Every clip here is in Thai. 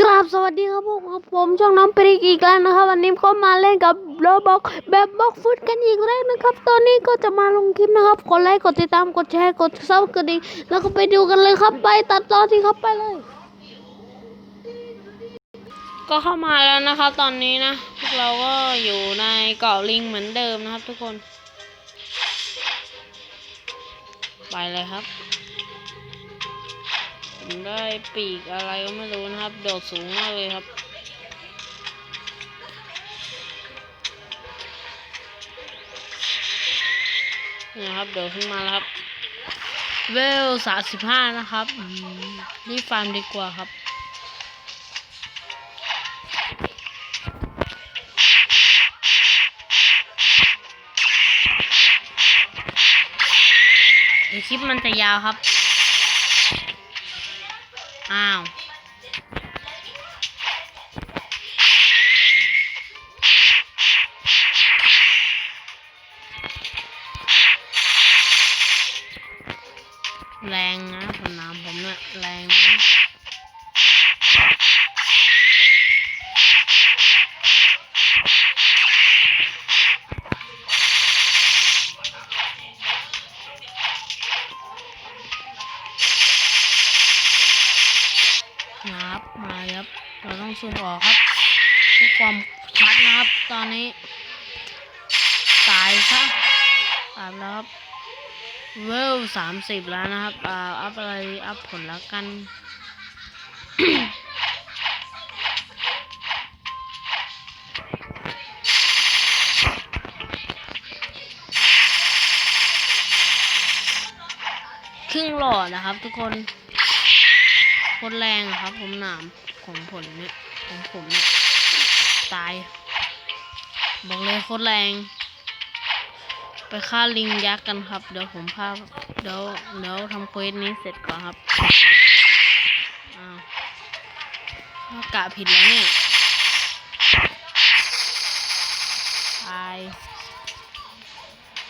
กราบสวัสดีครับพวกผมช่องน้องปริกอีกแล้วนะครับ วันนี้ก็มาเล่นกับโรบอกแบบบล็อกฟุตกันอีกแล้วนะครับ ตอนนี้ก็จะมาลงคลิปนะครับกดไลค์กดติดตามกดแชร์กดซับกระดิ่งแล้วก็ไปดูกันเลยครับไปตัดต่อที่ครับไปเลย ก็เข้ามาแล้วนะครับ ตอนนี้นะพวกเราก็อยู่ในเกาะลิงเหมือนเดิมนะครับ ทุกคน ไปเลยครับ ผมได้ปีกอะไรก็ไม่รู้นะครับ โดดสูงมากเลยครับ นี่นะครับโดดขึ้นมาแล้วครับ เวลสามสิบห้านะครับรีฟาร์มดีกว่าครับคลิปมันจะยาวครับ อ้าว เราต้องซูมออกครับเพื่อความชัดนะครับ ตอนนี้ ตายซะตายแล้วครับเวลสามสิบแล้วนะครับอ่าอัพอะไรอัพผลแล้วกันครึ่งหลอดนะครับทุกคนคตรแรงอะครับผมหนาม ของผลเนี่ยของผมเนี่ยตาย บอกเลยโคตรแรง ไปฆ่าลิงยักษ์กันครับ เดี๋ยวผมพาเดี๋ยวเดี๋ยวทำเควสนี้เสร็จก่อนครับอ้าวกะผิดแล้วเนี่ยไป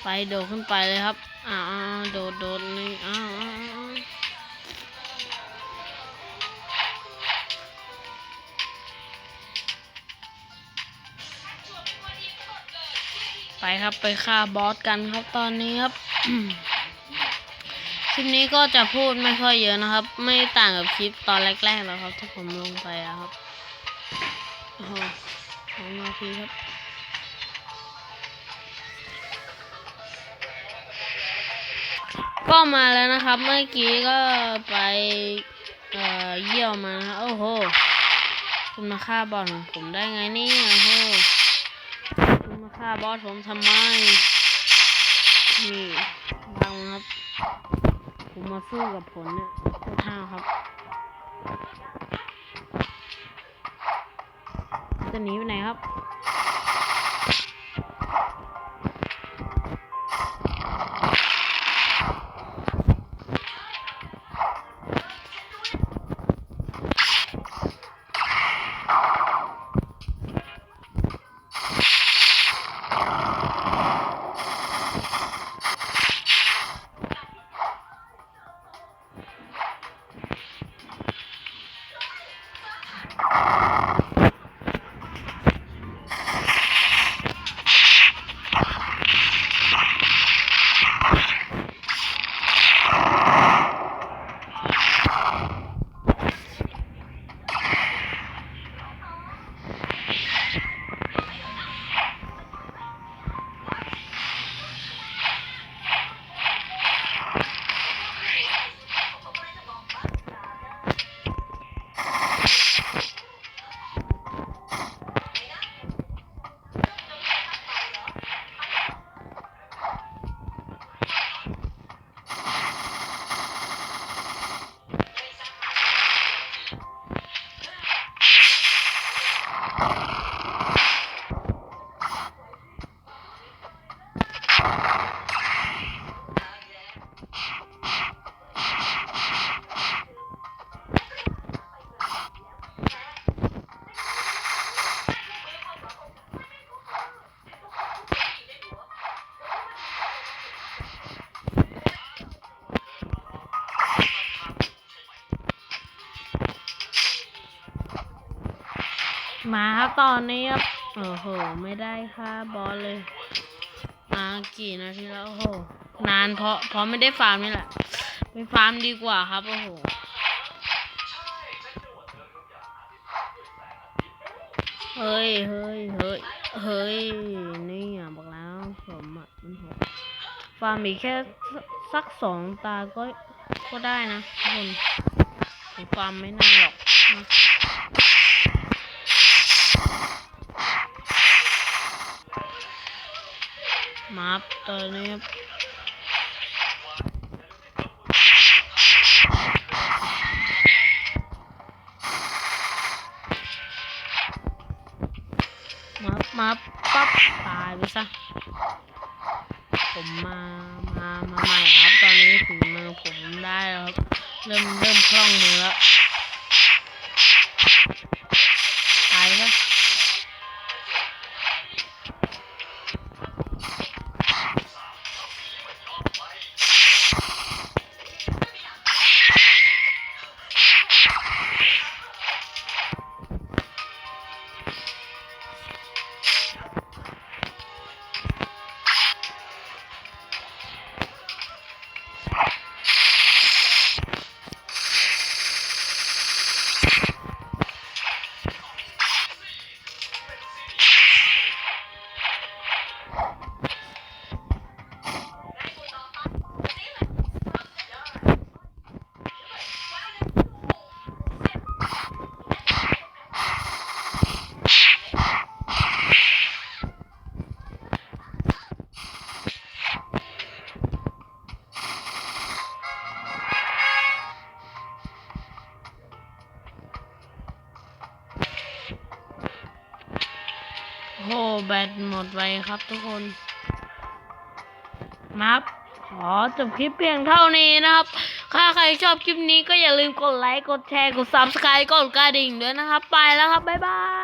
ไปโดดขึ้นไปเลยครับ อ้าวอ้าวโดดโดดนี่อ้าว ไปครับไปฆ่าบอสกันครับตอนนี้ครับคลิปนี้ก็จะพูดไม่ค่อยเยอะนะครับ ไม่ต่างกับคลิปตอนแรกๆแล้วครับ ที่ผมลงไปอะครับโอ้โหสองนาทีครับก็มาแล้วนะครับ เมื่อกี้ก็ไปเอ่อเยี่ยวมาโอ้โหคุณมาฆ่าบอสของผมได้ไงเนี่ยโอ้โห ฆ่าบอสผมทำไม นี่ฟังครับ ผมมาสู้กับผลเนี่ยโคตรท้าครับ จะหนีไปไหนครับ มาครับตอนนี้ครับโอ้โห ไม่ได้ค่าบอสเลย มากี่นาทีแล้วโอ้โห นานเพราะเพราะไม่ได้ฟาร์มนี่แหละ ไปฟาร์มดีกว่าครับโอ้โหเฮ้ยเฮ้ยเฮ้ยเฮ้ยนี่อะบอกแล้วผมอะมันโหดฟาร์มอีกแค่สักสองตาก็ก็ได้นะทุกคนฟาร์มไม่นานหรอกนะ มาครับตอนนี้ครับมามาปั๊บตายไปซะ ผมมา มา มาใหม่ครับ ตอนนี้ฝีมือผมได้แล้วครับ เริ่ม เริ่มคล่องมือแล้ว แบตหมดไปครับทุกคนมับขอจบคลิปเพียงเท่านี้นะครับ ถ้าใครชอบคลิปนี้ก็อย่าลืมกดไลค์ กดแชร์ กด subscribe กดกระดิ่งด้วยนะครับ ไปแล้วครับ บ๊ายบาย